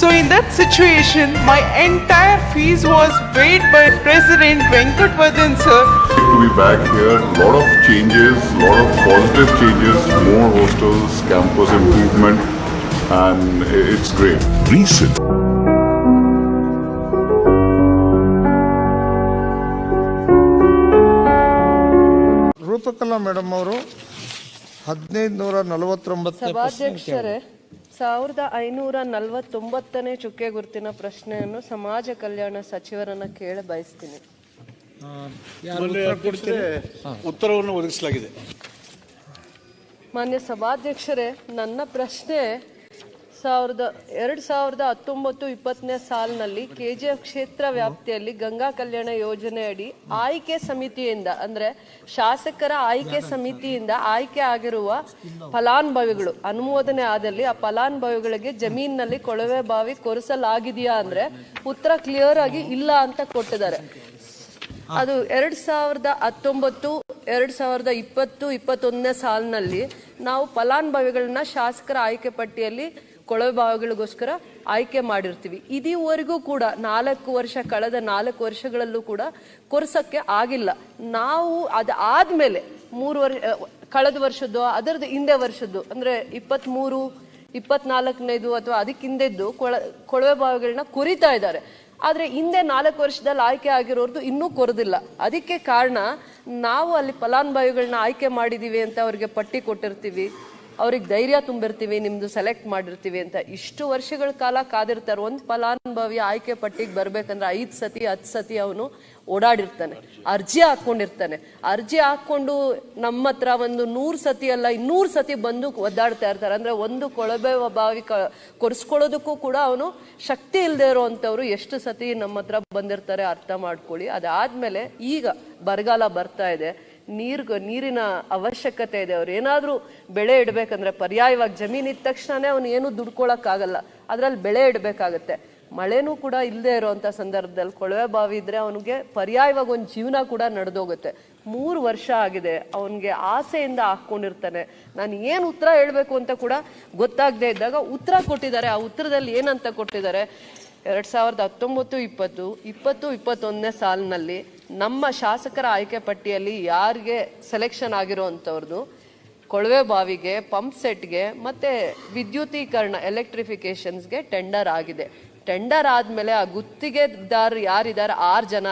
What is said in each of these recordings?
So in that situation, my entire fees was paid by President Venkat Vadan sir. To be back here, lot of changes, lot of positive changes, more hostels, campus improvement, and it's great. recent Roopakala madam ಅವರು ಹದಿನೈದು ನೂರ ನಲವತ್ತೊಂಬತ್ತು ಸಭಾಧ್ಯಕ್ಷರೇ ಸಾವಿರದ ಐನೂರ ನಲವತ್ತೊಂಬತ್ತನೇ ಚುಕ್ಕೆ ಗುರುತಿನ ಪ್ರಶ್ನೆಯನ್ನು ಸಮಾಜ ಕಲ್ಯಾಣ ಸಚಿವರನ್ನ ಕೇಳ ಬಯಸ್ತೀನಿ. ಉತ್ತರವನ್ನು ಒದಗಿಸಲಾಗಿದೆ. ಮಾನ್ಯ ಸಭಾಧ್ಯಕ್ಷರೇ ನನ್ನ ಪ್ರಶ್ನೆ ಸಾವಿರದ, ಎರಡು ಸಾವಿರದ ಹತ್ತೊಂಬತ್ತು ಇಪ್ಪತ್ತನೇ ಸಾಲಿನಲ್ಲಿ ಕೆ ಜಿ ಕ್ಷೇತ್ರ ವ್ಯಾಪ್ತಿಯಲ್ಲಿ ಗಂಗಾ ಕಲ್ಯಾಣ ಯೋಜನೆ ಅಡಿ ಆಯ್ಕೆ ಸಮಿತಿಯಿಂದ, ಅಂದ್ರೆ ಶಾಸಕರ ಆಯ್ಕೆ ಸಮಿತಿಯಿಂದ ಆಯ್ಕೆ ಆಗಿರುವ ಫಲಾನುಭವಿಗಳು, ಅನುಮೋದನೆ ಆದಲ್ಲಿ ಆ ಫಲಾನುಭವಿಗಳಿಗೆ ಜಮೀನಿನಲ್ಲಿ ಕೊಳವೆ ಬಾವಿ ಕೊರೆಸಲಾಗಿದೆಯಾ ಅಂದ್ರೆ ಉತ್ತರ ಕ್ಲಿಯರ್ ಆಗಿ ಇಲ್ಲ ಅಂತ ಕೊಟ್ಟಿದ್ದಾರೆ. ಅದು ಎರಡ್ ಸಾವಿರದ ಹತ್ತೊಂಬತ್ತು, ಎರಡ್ ಸಾವಿರದ ಇಪ್ಪತ್ತು, ಇಪ್ಪತ್ತೊಂದನೇ ಸಾಲಿನಲ್ಲಿ ನಾವು ಫಲಾನುಭವಿಗಳನ್ನ ಶಾಸಕರ ಆಯ್ಕೆ ಪಟ್ಟಿಯಲ್ಲಿ ಕೊಳವೆ ಬಾವಿಗಳಿಗೋಸ್ಕರ ಆಯ್ಕೆ ಮಾಡಿರ್ತೀವಿ. ಇದೀವರೆಗೂ ಕೂಡ ನಾಲ್ಕು ವರ್ಷ, ಕಳೆದ ನಾಲ್ಕು ವರ್ಷಗಳಲ್ಲೂ ಕೂಡ ಕೊರ್ಸಕ್ಕೆ ಆಗಿಲ್ಲ. ನಾವು ಅದು ಆದ್ಮೇಲೆ ಮೂರು ವರ್ಷ ಕಳೆದ ವರ್ಷದ್ದು ಅದರದ್ದು ಹಿಂದೆ ವರ್ಷದ್ದು, ಅಂದ್ರೆ ಇಪ್ಪತ್ತ್ಮೂರು ಇಪ್ಪತ್ನಾಲ್ಕನೇದು ಅಥವಾ ಅದಕ್ಕೆ ಹಿಂದೆದ್ದು ಕೊಳ ಕೊಳವೆ ಬಾವಿಗಳನ್ನ ಕೊರಿತಾ ಇದ್ದಾರೆ. ಆದ್ರೆ ಹಿಂದೆ ನಾಲ್ಕು ವರ್ಷದಲ್ಲಿ ಆಯ್ಕೆ ಆಗಿರೋರ್ದು ಇನ್ನೂ ಕೊರದಿಲ್ಲ. ಅದಕ್ಕೆ ಕಾರಣ ನಾವು ಅಲ್ಲಿ ಫಲಾನುಭವಿಗಳನ್ನ ಆಯ್ಕೆ ಮಾಡಿದ್ದೀವಿ ಅಂತ ಅವ್ರಿಗೆ ಪಟ್ಟಿ ಕೊಟ್ಟಿರ್ತೀವಿ. ಅವ್ರಿಗೆ ಧೈರ್ಯ ತುಂಬಿರ್ತೀವಿ, ನಿಮ್ದು ಸೆಲೆಕ್ಟ್ ಮಾಡಿರ್ತೀವಿ ಅಂತ. ಇಷ್ಟು ವರ್ಷಗಳ ಕಾಲ ಕಾದಿರ್ತಾರೆ. ಒಂದು ಫಲಾನುಭವಿ ಆಯ್ಕೆ ಪಟ್ಟಿಗೆ ಬರ್ಬೇಕಂದ್ರೆ ಐದು ಸತಿ, ಹತ್ತು ಸತಿ ಅವನು ಓಡಾಡಿರ್ತಾನೆ. ಅರ್ಜಿ ಹಾಕೊಂಡಿರ್ತಾನೆ. ಅರ್ಜಿ ಹಾಕೊಂಡು ನಮ್ಮ ಹತ್ರ ಒಂದು ನೂರು ಸತಿ ಅಲ್ಲ, ಇನ್ನೂರು ಸತಿ ಬಂದು ಒದ್ದಾಡ್ತಾ ಇರ್ತಾರೆ. ಅಂದ್ರೆ ಒಂದು ಕೊಳಬೆ ಬಾವಿ ಕ, ಕೊರೆಸ್ಕೊಳ್ಳೋದಕ್ಕೂ ಕೂಡ ಅವನು ಶಕ್ತಿ ಇಲ್ಲದೆ ಇರೋವಂಥವ್ರು ಎಷ್ಟು ಸತಿ ನಮ್ಮ ಹತ್ರ ಬಂದಿರ್ತಾರೆ ಅರ್ಥ ಮಾಡ್ಕೊಳ್ಳಿ. ಅದಾದ್ಮೇಲೆ ಈಗ ಬರಗಾಲ ಬರ್ತಾ ಇದೆ. ನೀರ್ ನೀರಿನ ಅವಶ್ಯಕತೆ ಇದೆ. ಅವ್ರು ಏನಾದರೂ ಬೆಳೆ ಇಡಬೇಕಂದ್ರೆ ಪರ್ಯಾಯವಾಗಿ ಜಮೀನ್ ಇದ್ದ ತಕ್ಷಣನೇ ಅವ್ನು ಏನು ದುಡ್ಕೊಳಕ್ಕಾಗಲ್ಲ. ಅದ್ರಲ್ಲಿ ಬೆಳೆ ಇಡಬೇಕಾಗತ್ತೆ. ಮಳೆನೂ ಕೂಡ ಇಲ್ಲದೆ ಇರೋವಂಥ ಸಂದರ್ಭದಲ್ಲಿ ಕೊಳವೆ ಬಾವಿ ಇದ್ದರೆ ಅವನಿಗೆ ಪರ್ಯಾಯವಾಗಿ ಒಂದು ಜೀವನ ಕೂಡ ನಡೆದೋಗುತ್ತೆ. ಮೂರು ವರ್ಷ ಆಗಿದೆ. ಅವನಿಗೆ ಆಸೆಯಿಂದ ಹಾಕ್ಕೊಂಡಿರ್ತಾನೆ ನಾನು ಏನು ಉತ್ತರ ಹೇಳಬೇಕು ಅಂತ ಕೂಡ ಗೊತ್ತಾಗದೆ ಇದ್ದಾಗ ಉತ್ತರ ಕೊಟ್ಟಿದ್ದಾರೆ. ಆ ಉತ್ತರದಲ್ಲಿ ಏನಂತ ಕೊಟ್ಟಿದ್ದಾರೆ? ಎರಡು ಸಾವಿರದ ಹತ್ತೊಂಬತ್ತು, ಇಪ್ಪತ್ತು ಇಪ್ಪತ್ತು, ಇಪ್ಪತ್ತೊಂದನೇ ಸಾಲಿನಲ್ಲಿ ನಮ್ಮ ಶಾಸಕರ ಆಯ್ಕೆ ಪಟ್ಟಿಯಲ್ಲಿ ಯಾರಿಗೆ ಸೆಲೆಕ್ಷನ್ ಕೊಳವೆ ಬಾವಿಗೆ ಪಂಪ್ ಸೆಟ್ಗೆ ಮತ್ತು ವಿದ್ಯುತೀಕರಣ ಎಲೆಕ್ಟ್ರಿಫಿಕೇಷನ್ಸ್ಗೆ ಟೆಂಡರ್ ಆಗಿದೆ. ಟೆಂಡರ್ ಆದಮೇಲೆ ಆ ಗುತ್ತಿಗೆದಾರರು ಯಾರಿದ್ದಾರೆ, ಆರು ಜನ,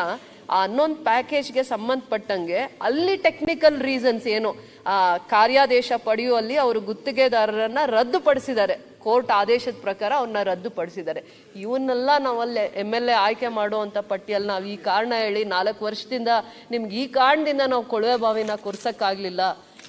ಆ ಹನ್ನೊಂದು ಪ್ಯಾಕೇಜ್ಗೆ ಸಂಬಂಧಪಟ್ಟಂಗೆ ಅಲ್ಲಿ ಟೆಕ್ನಿಕಲ್ ರೀಸನ್ಸ್ ಏನು, ಆ ಕಾರ್ಯಾದೇಶ ಪಡೆಯುವಲ್ಲಿ ಅವರು ಗುತ್ತಿಗೆದಾರರನ್ನ ರದ್ದುಪಡಿಸಿದ್ದಾರೆ. ಕೋರ್ಟ್ ಆದೇಶದ ಪ್ರಕಾರ ಅವನ್ನ ರದ್ದುಪಡಿಸಿದ್ದಾರೆ. ಇವನ್ನೆಲ್ಲ ನಾವಲ್ಲಿ ಎಂ ಎಲ್ ಎ ಆಯ್ಕೆ ಮಾಡುವಂಥ ಪಟ್ಟಿಯಲ್ಲಿ ನಾವು ಈ ಕಾರಣ ಹೇಳಿ ನಾಲ್ಕು ವರ್ಷದಿಂದ ನಿಮ್ಗೆ ಈ ಕಾರಣದಿಂದ ನಾವು ಕೊಳವೆ ಬಾವಿನ ಕೊರ್ಸೋಕ್ಕಾಗಲಿಲ್ಲ.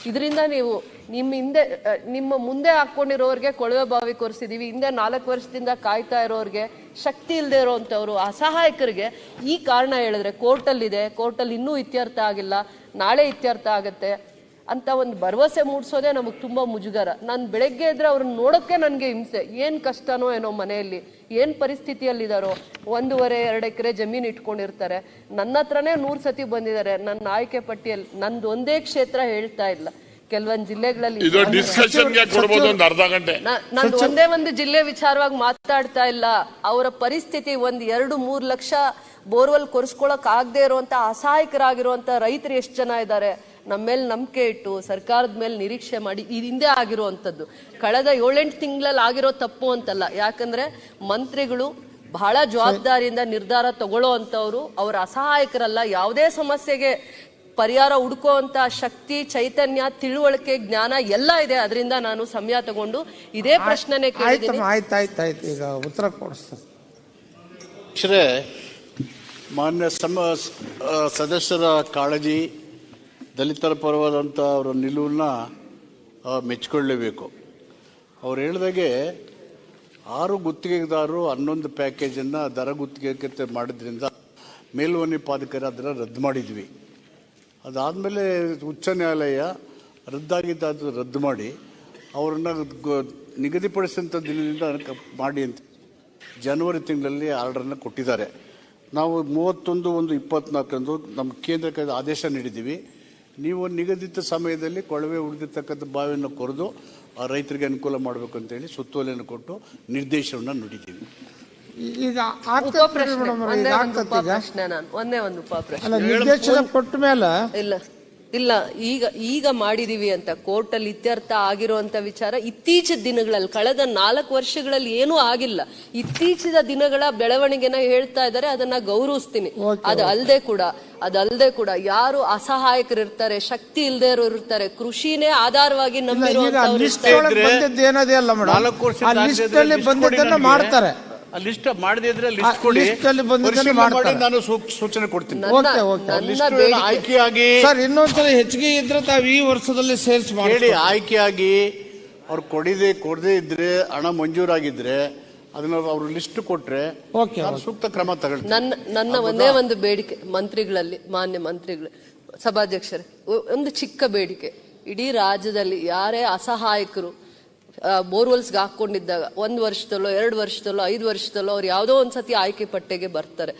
ಇದರಿಂದ ನೀವು ನಿಮ್ಮ ಹಿಂದೆ ನಿಮ್ಮ ಮುಂದೆ ಹಾಕ್ಕೊಂಡಿರೋರಿಗೆ ಕೊಳವೆ ಬಾವಿ ಕೊರ್ಸಿದೀವಿ. ಹಿಂದೆ ನಾಲ್ಕು ವರ್ಷದಿಂದ ಕಾಯ್ತಾ ಇರೋರಿಗೆ ಶಕ್ತಿ ಇಲ್ಲದೆ ಇರೋವಂಥವ್ರು ಅಸಹಾಯಕರಿಗೆ ಈ ಕಾರಣ ಹೇಳಿದ್ರೆ ಕೋರ್ಟಲ್ಲಿದೆ. ಕೋರ್ಟಲ್ಲಿ ಇನ್ನೂ ಇತ್ಯರ್ಥ ಆಗಿಲ್ಲ. ನಾಳೆ ಇತ್ಯರ್ಥ ಆಗತ್ತೆ. ಅಂತ ಒಂದು ಭರವಸೆ ಮೂಡಿಸೋದೇ ನಮಗೆ ತುಂಬ ಮುಜುಗರ. ನಾನು ಬೆಳಗ್ಗೆ ಇದ್ದರೆ ಅವ್ರನ್ನ ನೋಡೋಕ್ಕೆ ನನಗೆ ಹಿಂಸೆ. ಏನು ಕಷ್ಟನೋ ಏನೋ ಮನೆಯಲ್ಲಿ ಏನು ಪರಿಸ್ಥಿತಿಯಲ್ಲಿದ್ದಾರೋ ಒಂದೂವರೆ ಎರಡು ಎಕರೆ ಜಮೀನು ಇಟ್ಕೊಂಡಿರ್ತಾರೆ. ನನ್ನ ಹತ್ರನೇ ನೂರು ಸತಿ ಬಂದಿದ್ದಾರೆ ನನ್ನ ಆಯ್ಕೆ ಪಟ್ಟಿಯಲ್ಲಿ ನಂದು ಒಂದೇ ಕ್ಷೇತ್ರ ಹೇಳ್ತಾ ಇಲ್ಲ. ಕೆಲವೊಂದು ಜಿಲ್ಲೆಗಳಲ್ಲಿ ಇದು ಡಿಸ್ಕಷನ್ಗೆ ಕೊಡ್ಬೋದು ಒಂದು ಅರ್ಧ ಗಂಟೆ. ನಾ- ನಾನು ಒಂದೇ ಒಂದು ಜಿಲ್ಲೆ ವಿಚಾರವಾಗಿ ಮಾತಾಡ್ತಾ ಇಲ್ಲ. ಅವರ ಪರಿಸ್ಥಿತಿ ಒಂದ್ ಎರಡು ಮೂರು ಲಕ್ಷ ಬೋರ್ವೆಲ್ ಕೊರ್ಸ್ಕೊಳಕ್ ಆಗದೆ ಇರುವಂತ ಅಸಹಾಯಕರಾಗಿರುವಂತ ರೈತರು ಎಷ್ಟು ಜನ ಇದ್ದಾರೆ ನಮ್ಮ ಮೇಲೆ ನಂಬಿಕೆ ಇಟ್ಟು ಸರ್ಕಾರದ ಮೇಲೆ ನಿರೀಕ್ಷೆ ಮಾಡಿ ಈ ಹಿಂದೆ ಆಗಿರುವಂಥದ್ದು. ಕಳೆದ ಏಳೆಂಟು ತಿಂಗಳಲ್ಲಿ ಆಗಿರೋ ತಪ್ಪು ಅಂತಲ್ಲ. ಯಾಕಂದ್ರೆ ಮಂತ್ರಿಗಳು ಬಹಳ ಜವಾಬ್ದಾರಿಯಿಂದ ನಿರ್ಧಾರ ತಗೊಳ್ಳೋ ಅಂಥವ್ರು ಅವ್ರ ಅಸಹಾಯಕರಲ್ಲ. ಯಾವುದೇ ಸಮಸ್ಯೆಗೆ ಪರಿಹಾರ ಹುಡುಕುವಂತ ಶಕ್ತಿ ಚೈತನ್ಯ ತಿಳುವಳಿಕೆ ಜ್ಞಾನ ಎಲ್ಲ ಇದೆ. ಅದರಿಂದ ನಾನು ಸಮಯ ತಗೊಂಡು ಇದೇ ಪ್ರಶ್ನೆನೇ ಕೇಳಿದ್ದೀನಿ. ಆಯ್ತಮ್ಮ ಆಯ್ತು ಆಯ್ತು ಆಯ್ತು. ಈಗ ಉತ್ತರ ಕೊಡಿಸ್ತಾರೆ ಮಾನ್ಯ ಸಮ ಸದಸ್ಯರ ಕಾಳಜಿ ದಲಿತರ ಪರವಾದಂಥ ಅವರ ನಿಲುವನ್ನ ಮೆಚ್ಕೊಳ್ಳೇಬೇಕು. ಅವ್ರು ಹೇಳಿದಾಗೆ ಆರು ಗುತ್ತಿಗೆದಾರರು ಹನ್ನೊಂದು ಪ್ಯಾಕೇಜನ್ನು ದರ ಗುತ್ತಿಗೆ ಮಾಡಿದ್ರಿಂದ ಮೇಲ್ವನಿಪಾದಕರ ಅದನ್ನು ರದ್ದು ಮಾಡಿದ್ವಿ. ಅದಾದಮೇಲೆ ಉಚ್ಚ ನ್ಯಾಯಾಲಯ ರದ್ದಾಗಿದ್ದು ರದ್ದು ಮಾಡಿ ಅವರನ್ನು ನಿಗದಿಪಡಿಸಿದಂಥ ದಿನದಿಂದ ಮಾಡಿ ಅಂತ ಜನವರಿ ತಿಂಗಳಲ್ಲಿ ಆರ್ಡರನ್ನು ಕೊಟ್ಟಿದ್ದಾರೆ. ನಾವು ಮೂವತ್ತೊಂದು ಒಂದು ಇಪ್ಪತ್ನಾಲ್ಕಂದು ನಮ್ಮ ಕೇಂದ್ರಕ್ಕೆ ಆದೇಶ ನೀಡಿದ್ದೀವಿ. ನೀವು ನಿಗದಿತ ಸಮಯದಲ್ಲಿ ಕೊಳವೆ ಉಳಿದಿರ್ತಕ್ಕಂಥ ಬಾವಿಯನ್ನು ಕೊರೆದು ಆ ರೈತರಿಗೆ ಅನುಕೂಲ ಮಾಡಬೇಕು ಅಂತೇಳಿ ಸುತ್ತೋಲೆಯನ್ನು ಕೊಟ್ಟು ನಿರ್ದೇಶನವನ್ನು ನುಡಿದ್ದೀವಿ ಈಗ ಆಗ್ತದೆ ಮೇಡಮ್ ಒಂದೇ ಈಗ ಒಂದು ಉಪ ಆಗ್ತದೆ ಈಗ. ಪ್ರಶ್ನೆ ನಾನು ಒಂದೇ ಒಂದು ಉಪ ಪ್ರಶ್ನೆ. ಅಲ್ಲ ನಿರ್ದೇಶನ ಕೊಟ್ಟ ಮೇಲೆ ಇಲ್ಲ. ಇಲ್ಲ ಈಗ ಈಗ ಮಾಡಿದೀವಿ ಅಂತ ಕೋರ್ಟಲ್ಲಿ ಇತ್ಯರ್ಥ ಆಗಿರುವಂತ ವಿಚಾರ ಇತ್ತೀಚಿನ ದಿನಗಳಲ್ಲಿ ಕಳೆದ ನಾಲ್ಕು ವರ್ಷಗಳಲ್ಲಿ ಏನೂ ಆಗಿಲ್ಲ. ಇತ್ತೀಚಿನ ದಿನಗಳ ಬೆಳವಣಿಗೆನ ಹೇಳ್ತಾ ಇದ್ದಾರೆ ಅದನ್ನ ಗೌರವಿಸ್ತೀನಿ. ಅದು ಅಲ್ಲದೆ ಕೂಡ ಅದಲ್ಲದೆ ಕೂಡ ಯಾರು ಅಸಹಾಯಕರು ಇರ್ತಾರೆ ಶಕ್ತಿ ಇಲ್ಲದೆ ಇರೋರು ಇರ್ತಾರೆ ಕೃಷಿನೇ ಆಧಾರವಾಗಿ ಬಂದಿದ್ದನ್ನ ಮಾಡ್ತಾರೆ. ಲಿಸ್ಟ್ ಮಾಡದೇ ಇದ್ರೆ ಲಿಸ್ಟ್ ಕೊಡಿ. list ಅಲ್ಲಿ ಬಂದಿದ್ದನ್ನ ಪರಿಶೀಲನೆ ಮಾಡಿ ನಾನು ಸೂಚನೆ ಕೊಡ್ತೀನಿ. ನನ್ನ ಓಕೆ, ಓಕೆ. ನನ್ನ ಲಿಸ್ಟ್ ಬೇಡಿಕೆ ಆಯ್ಕೆಯಾಗಿ ಸರ್ ಇನ್ನೊಂದ್ಸಲ ಹೆಚ್ಚಿಗೆ ಇದ್ರೆ ತಾವು ಈ ವರ್ಷದಲ್ಲಿ ಸೇಲ್ಸ್ ಮಾಡಿ ಹೇಳಿ ಆಯ್ಕೆಯಾಗಿ ಅವ್ರು ಕೊಡಿದೆ ಕೊಡದೇ ಇದ್ರೆ ಹಣ ಮಂಜೂರಾಗಿದ್ರೆ ಅದನ್ನ ಅವ್ರು ಲಿಸ್ಟ್ ಕೊಟ್ರೆ ಓಕೆ, ನಾನು ಸೂಕ್ತ ಕ್ರಮ ತಗೊಳ್ತೀನಿ. ನನ್ನ ನನ್ನ ಒಂದೇ ಒಂದು ಬೇಡಿಕೆ ಮಂತ್ರಿಗಳಲ್ಲಿ ಮಾನ್ಯ ಮಂತ್ರಿಗಳು ಸಭಾಧ್ಯಕ್ಷರೇ. ಒ- ಒಂದು ಚಿಕ್ಕ ಬೇಡಿಕೆ. ಇಡೀ ರಾಜ್ಯದಲ್ಲಿ ಯಾರೇ ಅಸಹಾಯಕರು ಬೋರ್ವೆಲ್ಸ್ಗೆ ಹಾಕ್ಕೊಂಡಿದ್ದಾಗ ಒಂದು ವರ್ಷದಲ್ಲೋ, ಎರಡು ವರ್ಷದಲ್ಲೋ, ಐದು ವರ್ಷದಲ್ಲೋ ಅವ್ರು ಯಾವುದೋ ಒಂದು ಸತಿ ಆಯ್ಕೆ ಪಟ್ಟೆಗೆ ಬರ್ತಾರೆ.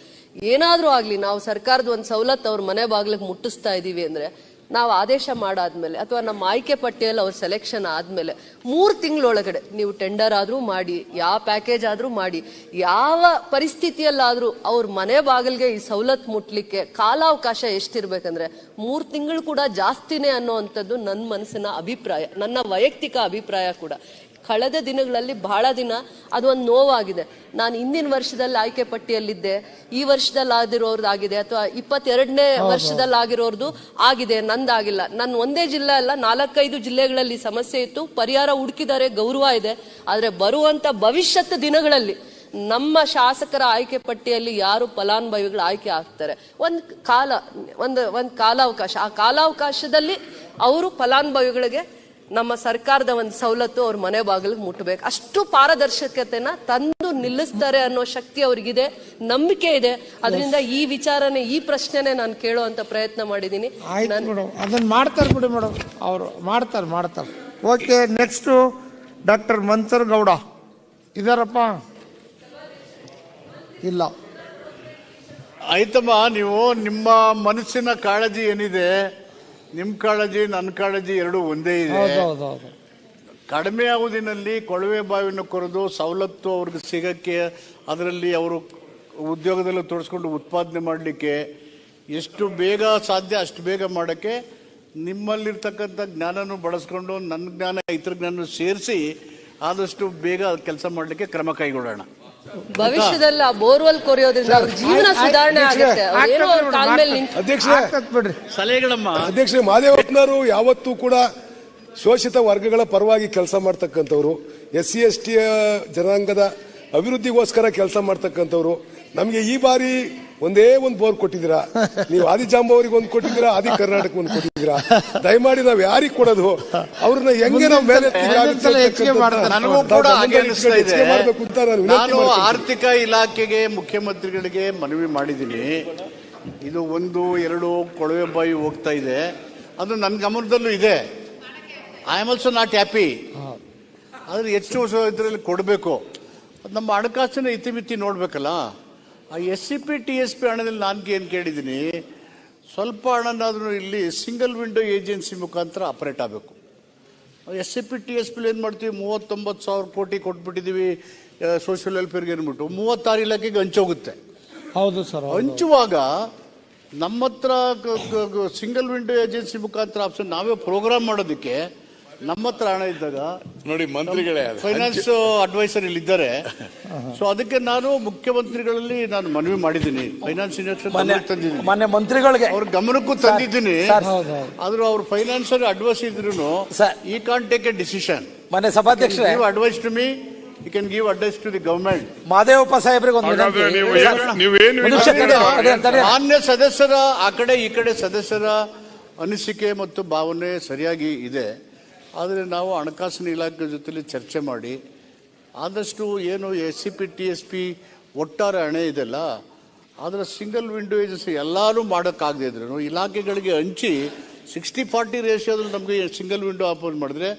ಏನಾದರೂ ಆಗಲಿ, ನಾವು ಸರ್ಕಾರದ ಒಂದು ಸವಲತ್ತು ಅವ್ರ ಮನೆ ಬಾಗಿಲಿಗೆ ಮುಟ್ಟಿಸ್ತಾ ಇದ್ದೀವಿ ಅಂದರೆ ನಾವು ಆದೇಶ ಮಾಡಾದ್ಮೇಲೆ ಅಥವಾ ನಮ್ಮ ಆಯ್ಕೆ ಪಟ್ಟಿಯಲ್ಲಿ ಅವ್ರ ಸೆಲೆಕ್ಷನ್ ಆದ್ಮೇಲೆ ಮೂರು ತಿಂಗಳೊಳಗಡೆ ನೀವು ಟೆಂಡರ್ ಆದರೂ ಮಾಡಿ, ಯಾವ ಪ್ಯಾಕೇಜ್ ಆದರೂ ಮಾಡಿ, ಯಾವ ಪರಿಸ್ಥಿತಿಯಲ್ಲಾದರೂ ಅವ್ರ ಮನೆ ಬಾಗಿಲಿಗೆ ಈ ಸವಲತ್ತು ಮುಟ್ಲಿಕ್ಕೆ ಕಾಲಾವಕಾಶ ಎಷ್ಟಿರ್ಬೇಕಂದ್ರೆ ಮೂರು ತಿಂಗಳು ಕೂಡ ಜಾಸ್ತಿನೇ ಅನ್ನೋವಂಥದ್ದು ನನ್ನ ಮನಸ್ಸಿನ ಅಭಿಪ್ರಾಯ, ನನ್ನ ವೈಯಕ್ತಿಕ ಅಭಿಪ್ರಾಯ ಕೂಡ. ಕಳೆದ ದಿನಗಳಲ್ಲಿ ಬಹಳ ದಿನ ಅದು ಒಂದು ನೋವಾಗಿದೆ. ನಾನು ಹಿಂದಿನ ವರ್ಷದಲ್ಲಿ ಆಯ್ಕೆ ಪಟ್ಟಿಯಲ್ಲಿದ್ದೆ. ಈ ವರ್ಷದಲ್ಲಿ ಆಗಿರೋರ್ದು ಆಗಿದೆ ಅಥವಾ ಇಪ್ಪತ್ತೆರಡನೇ ವರ್ಷದಲ್ಲಿ ಆಗಿರೋರ್ದು ಆಗಿದೆ. ನಂದಾಗಿಲ್ಲ. ನನ್ನ ಒಂದೇ ಜಿಲ್ಲೆ ಅಲ್ಲ ನಾಲ್ಕೈದು ಜಿಲ್ಲೆಗಳಲ್ಲಿ ಸಮಸ್ಯೆ ಇತ್ತು. ಪರಿಹಾರ ಹುಡುಕಿದ್ದಾರೆ ಗೌರವ ಇದೆ. ಆದರೆ ಬರುವಂತ ಭವಿಷ್ಯತ್ ದಿನಗಳಲ್ಲಿ ನಮ್ಮ ಶಾಸಕರ ಆಯ್ಕೆ ಪಟ್ಟಿಯಲ್ಲಿ ಯಾರು ಫಲಾನುಭವಿಗಳು ಆಯ್ಕೆ ಆಗ್ತಾರೆ? ಒಂದು ಕಾಲ ಒಂದು ಒಂದು ಕಾಲಾವಕಾಶ. ಆ ಕಾಲಾವಕಾಶದಲ್ಲಿ ಅವರು ಫಲಾನುಭವಿಗಳಿಗೆ ನಮ್ಮ ಸರ್ಕಾರದ ಒಂದು ಸವಲತ್ತು ಅವ್ರ ಮನೆ ಬಾಗಿಲಿಗೆ ಮುಟ್ಟಬೇಕು ಅಷ್ಟು ಪಾರದರ್ಶಕತೆನ ತಂದು ನಿಲ್ಲಿಸ್ತಾರೆ ಅನ್ನೋ ಶಕ್ತಿ ಅವ್ರಿಗಿದೆ ನಂಬಿಕೆ ಇದೆ. ಅದರಿಂದ ಈ ವಿಚಾರನೆ ಈ ಪ್ರಶ್ನೆನೆ ನಾನು ಕೇಳೋವಂಥ ಪ್ರಯತ್ನ ಮಾಡಿದ್ದೀನಿ. ಆಯ್ತು ಮೇಡಮ್ ಅದನ್ನ ಮಾಡ್ತಾರೆ ಬಿಡಿ ಮೇಡಮ್ ಅವರು ಮಾಡ್ತಾರೆ ಮಾಡ್ತಾರೆ. Okay next doctor Manthar Gowda. ಇದಾರಪ್ಪ? ಇಲ್ಲ. ಆಯ್ತಮ್ಮ ನೀವು ನಿಮ್ಮ ಮನಸ್ಸಿನ ಕಾಳಜಿ ಏನಿದೆ ನಿಮ್ಮ ಕಾಳಜಿ ನನ್ನ ಕಾಳಜಿ ಎರಡು ಒಂದೇ ಇದೆ. ಕಡಿಮೆ ಅವಧಿನಲ್ಲಿ ಕೊಳವೆ ಬಾವಿನ ಕೊರೆದು ಸವಲತ್ತು ಅವ್ರಿಗೆ ಸಿಗಕ್ಕೆ ಅದರಲ್ಲಿ ಅವರು ಉದ್ಯೋಗದಲ್ಲಿ ತೋರಿಸ್ಕೊಂಡು ಉತ್ಪಾದನೆ ಮಾಡಲಿಕ್ಕೆ ಎಷ್ಟು ಬೇಗ ಸಾಧ್ಯ ಅಷ್ಟು ಬೇಗ ಮಾಡೋಕ್ಕೆ ನಿಮ್ಮಲ್ಲಿರ್ತಕ್ಕಂಥ ಜ್ಞಾನನೂ ಬಳಸ್ಕೊಂಡು ನನ್ನ ಜ್ಞಾನ ಇತರ ಜ್ಞಾನ ಸೇರಿಸಿ ಆದಷ್ಟು ಬೇಗ ಕೆಲಸ ಮಾಡಲಿಕ್ಕೆ ಕ್ರಮ ಕೈಗೊಳ್ಳೋಣ. ಭವಿಷ್ಯದಲ್ಲಿ ಆ ಬೋರ್ವೆಲ್ ಕೊರೆಯೋದ್ರಿಂದ ಅವ್ರ ಜೀವನ ಸುಧಾರಣೆ ಆಗುತ್ತೆ. ಏನೋ ಅವ್ರ ಕಾಲ ಮೇಲೆ ನಿಂತು ಅಧ್ಯಕ್ಷರೇ ಸಲಹೆಗಳಮ್ಮ. ಅಧ್ಯಕ್ಷರೇ ಮಹಾದೇವಪ್ಪನವರು ಯಾವತ್ತೂ ಕೂಡ ಶೋಷಿತ ವರ್ಗಗಳ ಪರವಾಗಿ ಕೆಲಸ ಮಾಡ್ತಕ್ಕಂಥವ್ರು ಎಸ್ ಸಿ ಎಸ್ ಟಿ ಜನಾಂಗದ ಅಭಿವೃದ್ಧಿಗೋಸ್ಕರ ಕೆಲಸ ಮಾಡ್ತಕ್ಕಂಥವ್ರು ನಮಗೆ ಈ ಬಾರಿ ಒಂದೇ ಒಂದು ಬೋರ್ ಕೊಟ್ಟಿದ್ದೀರಾ? ನೀವು ಆದಿಜಾಂಬ ಅವ್ರಿಗೆ ಒಂದು ಕೊಟ್ಟಿದ್ದೀರಾ ಆದಿ ಕರ್ನಾಟಕ ಒಂದು ಕೊಟ್ಟಿದ್ದೀರಾ? ದಯಮಾಡಿ ನಾವು ಯಾರಿಗೆ ಕೊಡೋದು? ಅವ್ರನ್ನ ಹೆಂಗೆ ನಾವು ಮೇಲೆ ಮಾಡಬೇಕು ಅಂತ ನಾನು. ಆರ್ಥಿಕ ಇಲಾಖೆಗೆ ಮುಖ್ಯಮಂತ್ರಿಗಳಿಗೆ ಮನವಿ ಮಾಡಿದ್ದೀನಿ. ಇದು ಒಂದು ಎರಡು ಕೊಳವೆ ಬಾಯಿ ಹೋಗ್ತಾ ಇದೆ. ಅದು ನನ್ನ ಗಮನದಲ್ಲೂ ಇದೆ. I am also not happy ಎಷ್ಟು ವರ್ಷ ಇದರಲ್ಲಿ ಕೊಡಬೇಕು. ನಮ್ಮ ಹಣಕಾಸಿನ ಇತಿಮಿತಿ ನೋಡ್ಬೇಕಲ್ಲ. ಆ S C P T S P ಹಣದಲ್ಲಿ ನಾನು ಏನು ಕೇಳಿದ್ದೀನಿ ಸ್ವಲ್ಪ ಹಣನಾದರೂ ಇಲ್ಲಿ ಸಿಂಗಲ್ ವಿಂಡೋ ಏಜೆನ್ಸಿ ಮುಖಾಂತರ ಆಪರೇಟ್ ಆಗಬೇಕು. S C P T S ಪಿಲಿ ಏನು ಮಾಡ್ತೀವಿ ಮೂವತ್ತೊಂಬತ್ತು ಸಾವಿರ ಕೋಟಿ ಕೊಟ್ಬಿಟ್ಟಿದ್ದೀವಿ ಸೋಷಿಯಲ್ ವೆಲ್ಫೇರ್ಗೆ ಏನ್ಬಿಟ್ಟು ಮೂವತ್ತಾರು ಇಲಾಖೆಗೆ ಹಂಚೋಗುತ್ತೆ ಹೌದು ಸರ್ ಹಂಚುವಾಗ ನಮ್ಮ ಹತ್ರ ಸಿಂಗಲ್ ವಿಂಡೋ ಏಜೆನ್ಸಿ ಮುಖಾಂತರ ಆಪ್ಷನ್ ನಾವೇ ಪ್ರೋಗ್ರಾಮ್ ಮಾಡೋದಕ್ಕೆ ನಮ್ಮ ಹತ್ರ ಹಣ ಇದ್ದಾಗ ನೋಡಿ ಮಂತ್ರಿಗಳೇ ಫೈನಾನ್ಸ್ ಅಡ್ವೈಸರ್ ಇಲ್ಲಿ ಇದ್ದಾರೆ. ಸೊ ಅದಕ್ಕೆ ನಾನು ಮುಖ್ಯಮಂತ್ರಿಗಳಲ್ಲಿ ನಾನು ಮನವಿ ಮಾಡಿದ್ದೀನಿ. ಫೈನಾನ್ಸ್ ತಂದಿದ್ದೀನಿ. ಮಾನ್ಯ ಮಂತ್ರಿಗಳಿಗೆ ಅವ್ರ ಗಮನಕ್ಕೂ ತಂದಿದ್ದೀನಿ. ಆದ್ರೂ ಅವ್ರ ಫೈನಾನ್ಸರ್ ಅಡ್ವೈಸ್ ಇದ್ರು. ಈ ಕಾನ್ ಟೇಕ್ ಎ ಡಿಸಿಷನ್ ಮನೆ ಸಭಾಧ್ಯಕ್ಷರೇ give advice to me you can give advice to the government Madevappa ಸಾಹೇಬ್ರಿಗೆ ಒಂದು. ಮಾನ್ಯ ಸದಸ್ಯರ ಆ ಕಡೆ ಈ ಕಡೆ ಸದಸ್ಯರ ಅನಿಸಿಕೆ ಮತ್ತು ಭಾವನೆ ಸರಿಯಾಗಿ ಇದೆ. ಆದರೆ ನಾವು ಹಣಕಾಸಿನ ಇಲಾಖೆ ಜೊತೆಲಿ ಚರ್ಚೆ ಮಾಡಿ, ಆದಷ್ಟು ಏನು S C P T S P ಒಟ್ಟಾರೆ ಹಣೆ ಇದೆಲ್ಲ ಅದರ ಸಿಂಗಲ್ ವಿಂಡೋ ಏಜೆನ್ಸಿ ಎಲ್ಲರೂ ಮಾಡೋಕ್ಕಾಗದಿದ್ರು ಇಲಾಖೆಗಳಿಗೆ ಹಂಚಿ ಸಿಕ್ಸ್ಟಿ ಫಾರ್ಟಿ ರೇಷಿಯೋದಲ್ಲಿ ನಮಗೆ ಸಿಂಗಲ್ ವಿಂಡೋ ಆಪೋಸ್ ಮಾಡಿದ್ರೆ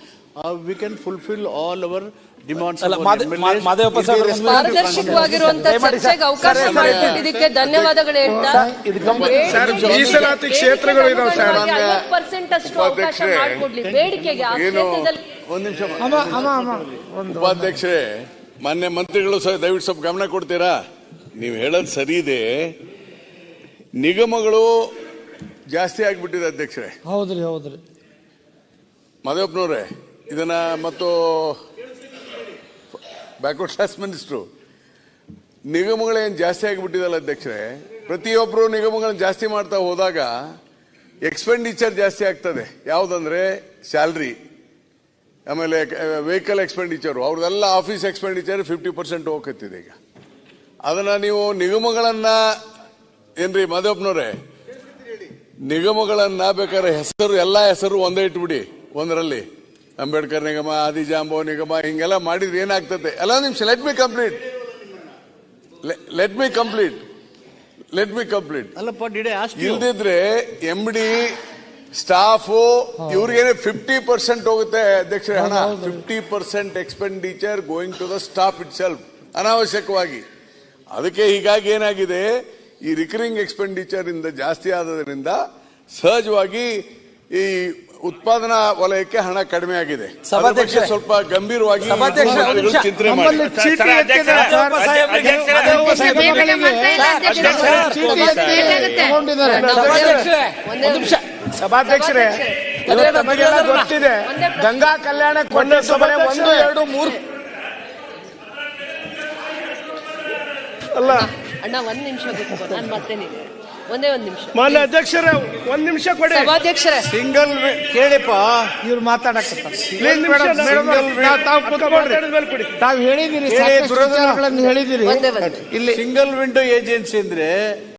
we can fulfil all our demands ಅಲ್ಲ, ಮಾದೆ- ಮಾ- ಮಾದೇವಪ್ಪ ಸಾಹೇಬ್ರು ಒಂದು ವಿನಂತಿ. ಪಾರದರ್ಶಕವಾಗಿರುವಂತ ಚರ್ಚೆಗೆ ಅವಕಾಶ ಸರ್, ಸರ್, ಮಾಡಿಕೊಟ್ಟಿದ್ದಕ್ಕೆ ಧನ್ಯವಾದಗಳು ಹೇಳ್ತಾ. ಇದು ಗಮನ- ಸರ್, ಮೀಸಲಾತಿ ಕ್ಷೇತ್ರಗಳು ಇದಾವೆ ಸರ್. ಪರ್ಸೆಂಟ್ ಅಷ್ಟು ಅವಕಾಶ ಉಪಾಧ್ಯಕ್ಷರೇ, ಮಾಡಿಕೊಡ್ಲಿ. ಬೇಡಿಕೆಗೆ ಆ ಏನು? ಕ್ಷೇತ್ರದಲ್ಲಿ ಒಂದ್ ನಿಮಿಷ. ಅಮ್ಮ ಅಮ್ಮ ಅಮ್ಮ. ಒಂದು ಉಪಾಧ್ಯಕ್ಷರೇ ಮಾನ್ಯ ಮಂತ್ರಿಗಳು ಸಹ ದಯವಿಟ್ಟು ಸ್ವಲ್ಪ ಗಮನ ಕೊಡ್ತೀರಾ? ನೀವು ಹೇಳೋದು ಸರಿ ಇದೆ. ನಿಗಮಗಳು ಜಾಸ್ತಿ ಆಗಿಬಿಟ್ಟಿದೆ ಅಧ್ಯಕ್ಷರೇ. ಹೌದ್ರಿ ಹೌದ್ರಿ. ಮಾದೇವಪ್ಪನವ್ರೆ ಇದನ್ನ ಮತ್ತು ಬ್ಯಾಕ್ವರ್ಡ್ ಕ್ಲಾಸ್ ಮಿನಿಸ್ಟ್ರು ನಿಗಮಗಳೇನು ಜಾಸ್ತಿ ಆಗಿಬಿಟ್ಟಿದಲ್ಲ ಅಧ್ಯಕ್ಷರೇ ಪ್ರತಿಯೊಬ್ಬರು ನಿಗಮಗಳನ್ನ ಜಾಸ್ತಿ ಮಾಡ್ತಾ ಹೋದಾಗ ಎಕ್ಸ್ಪೆಂಡಿಚರ್ ಜಾಸ್ತಿ ಆಗ್ತದೆ ಯಾವುದಂದ್ರೆ ಸ್ಯಾಲ್ರಿ ಆಮೇಲೆ ವೆಹಿಕಲ್ ಎಕ್ಸ್ಪೆಂಡಿಚರು ಅವ್ರದ್ದೆಲ್ಲ ಆಫೀಸ್ ಎಕ್ಸ್ಪೆಂಡಿಚರ್ ಫಿಫ್ಟಿ ಪರ್ಸೆಂಟ್ ಹೋಗತ್ತಿದೆ ಈಗ ಅದನ್ನ ನೀವು ನಿಗಮಗಳನ್ನ ಏನ್ರಿ ಮಾದೇವಪ್ಪನವ್ರೆ ನಿಗಮಗಳನ್ನ ಬೇಕಾದ್ರೆ ಹೆಸರು ಎಲ್ಲ ಹೆಸರು ಒಂದೇ ಇಟ್ಬಿಡಿ ಒಂದರಲ್ಲಿ ಅಂಬೇಡ್ಕರ್ ನಿಗಮ ಆದಿಜಾಂಬೋ ನಿಗಮ ಹಿಂಗೆಲ್ಲ ಮಾಡಿದ್ರೆ ಏನಾಗ್ತದೆ? ಎಲ್ಲ ನಿಮಿಷ let me complete let me complete let me complete ಇಲ್ದಿದ್ರೆ ಎಂ ಡಿ ಸ್ಟಾಫು ಇವ್ರಿಗೇನೆ ಫಿಫ್ಟಿ ಪರ್ಸೆಂಟ್ ಹೋಗುತ್ತೆ ಅಧ್ಯಕ್ಷರೇ ಹಣ. Fifty percent expenditure going to the staff itself ಅನಾವಶ್ಯಕವಾಗಿ. ಅದಕ್ಕೆ ಹೀಗಾಗಿ ಏನಾಗಿದೆ? ಈ ರಿಕರಿಂಗ್ ಎಕ್ಸ್ಪೆಂಡಿಚರ್ ಇಂದ ಜಾಸ್ತಿ ಆದದ್ರಿಂದ ಸಹಜವಾಗಿ ಈ ಉತ್ಪಾದನಾ ವಲಯಕ್ಕೆ ಹಣ ಕಡಿಮೆ ಆಗಿದೆ. ಸ್ವಲ್ಪ ಗಂಭೀರವಾಗಿ. ಚಿಂತನೆ ಮಾಡಿ. ಸಭಾಧ್ಯಕ್ಷರೇ, ಒಂದು ನಿಮಿಷ. ಸಭಾಧ್ಯಕ್ಷರೇ ಇವತ್ತು ನಮಗೆಲ್ಲ ಗೊತ್ತಿದೆ ಗಂಗಾ ಕಲ್ಯಾಣ ಒಂದು ಎರಡು ಮೂರು. ಅಲ್ಲ. ಅಣ್ಣ ಒಂದ್ ನಿಮಿಷ ಬಿಟ್ಟು ನಾನು ಮತ್ತೆ ನೀವು ಒಂದೇ ಒಂದ್ ನಿಮಿಷ. ಮಾನ್ಯ ಅಧ್ಯಕ್ಷರೇ ಒಂದ್ ನಿಮಿಷ ಕೊಡಿ. ಸಭಾಧ್ಯಕ್ಷರೇ. ಸಿಂಗಲ್ ಕೇಳಿಪ್ಪ. ಇವ್ರು ಮಾತಾಡಕತ್ತಾರೆ ಮೇಡಮ್ ತಾವು ಕೂತ್ಕೊಳ್ರಿ ತಾವು ಹೇಳಿದಿರಿ ಹೇಳಿ, ಸಾಕಷ್ಟು ವಿಚಾರಗಳನ್ನು ಹೇಳಿದಿರಿ. ಒಂದೇ ಒಂದು ಇಲ್ಲಿ ಸಿಂಗಲ್ ವಿಂಡೋ ಏಜೆನ್ಸಿ ಅಂದ್ರೆ